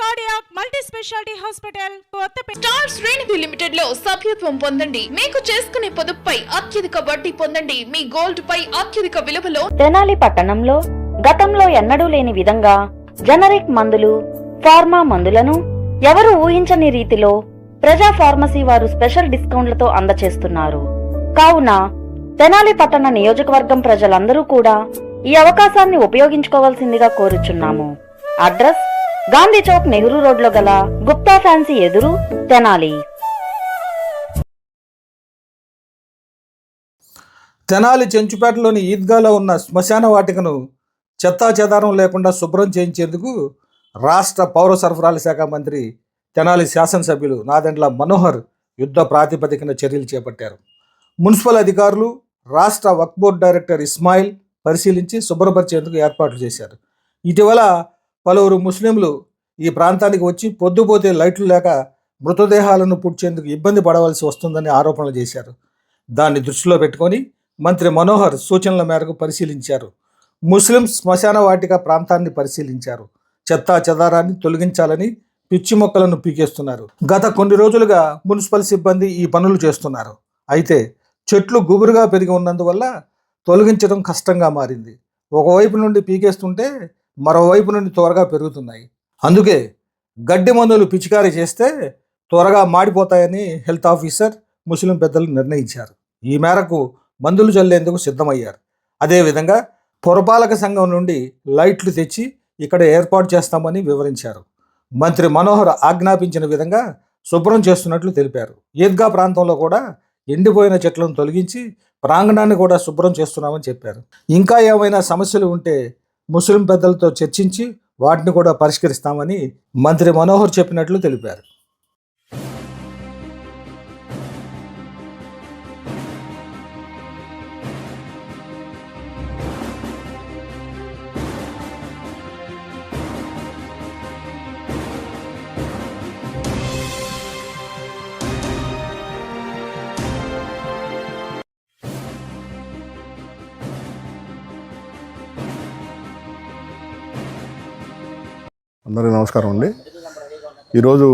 Cardiac multi speciality hospital Kothapeta star శ్రేణి లిమిటెడ్లో సభ్యత్వం పొందండి. మీకు చేసుకునే పొదుపుపై అత్యధిక వడ్డీ పొందండి. మీ గోల్డ్ పై అత్యధిక విలువలో తెనాలి పట్టణంలో గతంలో ఎన్నడూ లేని విధంగా జనరిక్ మందులు ఫార్మా మందులను ఎవరు ఊహించని రీతిలో ప్రజా ఫార్మసీ వారు స్పెషల్ డిస్కౌంట్లతో అందచేస్తున్నారు. కావున తెనాలి పట్టణ నియోజకవర్గం ప్రజలందరూ కూడా ఈ అవకాశాన్ని ఉపయోగించుకోవాల్సిందిగా కోరుచున్నాము. అడ్రస్ గాంధీ చౌక్ నెహ్రూ రోడ్లో గల గుప్తా ఫ్యాన్సీ ఎదురు తెనాలి. తెనాలి చెంచుపేటలోని ఈద్గాలో ఉన్న శ్మశాన వాటికను చెత్తా చెదారం లేకుండా శుభ్రం చేయించేందుకు రాష్ట్ర పౌర సరఫరాల శాఖ మంత్రి తెనాలి శాసనసభ్యులు నాదెండ్ల మనోహర్ యుద్ధ ప్రాతిపదికన చర్యలు చేపట్టారు. మున్సిపల్ అధికారులు రాష్ట్ర వక్ బోర్డు డైరెక్టర్ ఇస్మాయిల్ పరిశీలించి శుభ్రపరిచేందుకు ఏర్పాట్లు చేశారు. ఇటీవల పలువురు ముస్లింలు ఈ ప్రాంతానికి వచ్చి పొద్దుపోతే లైట్లు లేక మృతదేహాలను పుడ్చేందుకు ఇబ్బంది పడవలసి వస్తుందని ఆరోపణలు చేశారు. దాన్ని దృష్టిలో పెట్టుకొని మంత్రి మనోహర్ సూచనల మేరకు పరిశీలించారు. ముస్లిం శ్మశాన వాటిక ప్రాంతాన్ని పరిశీలించారు. చెత్తా చెదారాన్ని తొలగించాలని పిచ్చి మొక్కలను పీకేస్తున్నారు. గత కొన్ని రోజులుగా మున్సిపల్ సిబ్బంది ఈ పనులు చేస్తున్నారు. అయితే చెట్లు గుబురుగా పెరిగి ఉన్నందువల్ల తొలగించడం కష్టంగా మారింది. ఒకవైపు నుండి పీకేస్తుంటే మరోవైపు నుండి త్వరగా పెరుగుతున్నాయి. అందుకే గడ్డి మందులు పిచికారీ చేస్తే త్వరగా మాడిపోతాయని హెల్త్ ఆఫీసర్ ముస్లిం పెద్దలు నిర్ణయించారు. ఈ మేరకు మందులు చల్లేందుకు సిద్ధమయ్యారు. అదేవిధంగా పురపాలక సంఘం నుండి లైట్లు తెచ్చి ఇక్కడ ఏర్పాటు చేస్తామని వివరించారు. మంత్రి మనోహర్ ఆజ్ఞాపించిన విధంగా శుభ్రం చేస్తున్నట్లు తెలిపారు. ఈద్గా ప్రాంతంలో కూడా ఎండిపోయిన చెట్లను తొలగించి ప్రాంగణాన్ని కూడా శుభ్రం చేస్తున్నామని చెప్పారు. ఇంకా ఏమైనా సమస్యలు ఉంటే ముస్లిం పెద్దలతో చర్చించి వాటిని కూడా పరిష్కరిస్తామని మంత్రి మనోహర్ చెప్పినట్లు తెలిపారు. అందరికీ నమస్కారం అండి. ఈరోజు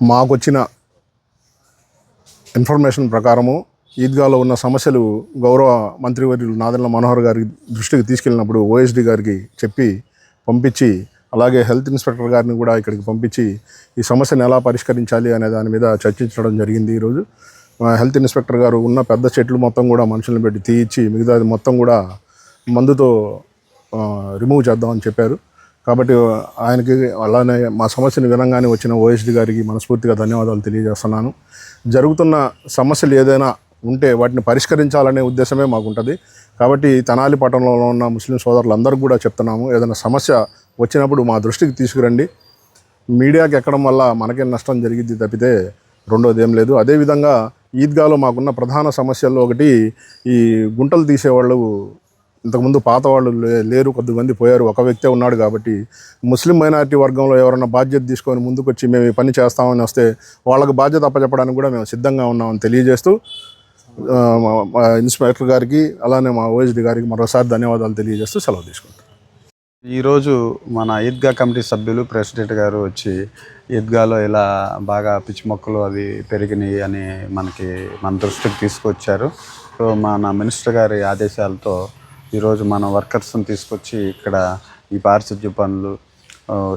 మాకు వచ్చిన ఇన్ఫర్మేషన్ ప్రకారము ఈద్గాలో ఉన్న సమస్యలు గౌరవ మంత్రివర్యులు నాదెల్ల మనోహర్ గారి దృష్టికి తీసుకెళ్ళినప్పుడు ఓఎస్డి గారికి చెప్పి పంపించి అలాగే హెల్త్ ఇన్స్పెక్టర్ గారిని కూడా ఇక్కడికి పంపించి ఈ సమస్యను ఎలా పరిష్కరించాలి అనే దాని మీద చర్చించడం జరిగింది ఈరోజు. హెల్త్ ఇన్స్పెక్టర్ గారు ఉన్న పెద్ద చెట్లు మొత్తం కూడా మనుషులను పెట్టి తీయించి మిగతాది మొత్తం కూడా మందుతో రిమూవ్ చేద్దామని చెప్పారు. కాబట్టి ఆయనకి అలానే మా సమస్యను వినంగానే వచ్చిన ఓఎస్డి గారికి మనస్ఫూర్తిగా ధన్యవాదాలు తెలియజేస్తున్నాను. జరుగుతున్న సమస్యలు ఏదైనా ఉంటే వాటిని పరిష్కరించాలనే ఉద్దేశమే మాకు ఉంటుంది కాబట్టి తెనాలి పట్టణంలో ఉన్న ముస్లిం సోదరులందరికీ కూడా చెప్తున్నాము ఏదైనా సమస్య వచ్చినప్పుడు మా దృష్టికి తీసుకురండి. మీడియాకి ఎక్కడం వల్ల మనకే నష్టం జరిగింది తప్పితే రెండోది ఏం లేదు. అదేవిధంగా ఈద్గాలో మాకున్న ప్రధాన సమస్యల్లో ఒకటి ఈ గుంటలు తీసేవాళ్ళు ఇంతకుముందు పాత వాళ్ళు లే- లేరు కొద్దిమంది పోయారు. ఒక వ్యక్తే ఉన్నాడు కాబట్టి ముస్లిం మైనారిటీ వర్గంలో ఎవరైనా బాధ్యత తీసుకొని ముందుకొచ్చి మేము ఈ పని చేస్తామని వస్తే వాళ్ళకి బాధ్యత అప్పచెప్పడానికి కూడా మేము సిద్ధంగా ఉన్నామని తెలియజేస్తూ ఇన్స్పెక్టర్ గారికి అలానే మా ఓఎస్డి గారికి మరోసారి ధన్యవాదాలు తెలియజేస్తూ సెలవు తీసుకుంటాం ఈరోజు మన ఈద్గా కమిటీ సభ్యులు ప్రెసిడెంట్ గారు వచ్చి ఈద్గాలో ఇలా బాగా పిచ్చి మొక్కలు అవి పెరిగినాయి అని మనకి మన దృష్టికి తీసుకొచ్చారు. సో మన మినిస్టర్ గారి ఆదేశాలతో ఈరోజు మన వర్కర్స్ని తీసుకొచ్చి ఇక్కడ ఈ పారిశుద్ధ్య పనులు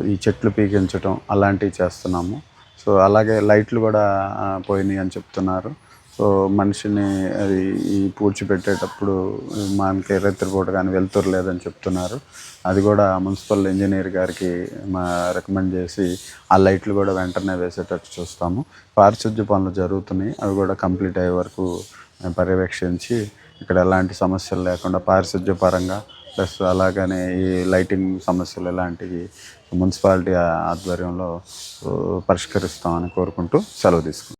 ఈ చెట్లు పీకించడం అలాంటివి చేస్తున్నాము. సో అలాగే లైట్లు కూడా పోయినాయి అని చెప్తున్నారు. మనిషిని అది ఈ పూడ్చిపెట్టేటప్పుడు మనకి రెత్తిరిపూట కానీ వెళ్తురు లేదని చెప్తున్నారు. అది కూడా మున్సిపల్ ఇంజనీర్ గారికి మా రికమెండ్ చేసి ఆ లైట్లు కూడా వెంటనే వేసేటట్టు చూస్తాము. పారిశుద్ధ్య పనులు జరుగుతున్నాయి. అవి కూడా కంప్లీట్ అయ్యే వరకు పర్యవేక్షించి ఇక్కడ ఎలాంటి సమస్యలు లేకుండా పారిశుద్ధ్య పరంగా ప్లస్ అలాగనే ఈ లైటింగ్ సమస్యలు ఇలాంటివి మున్సిపాలిటీ ఆధ్వర్యంలో పరిష్కరిస్తామని కోరుకుంటూ సెలవు తీసుకుంటాం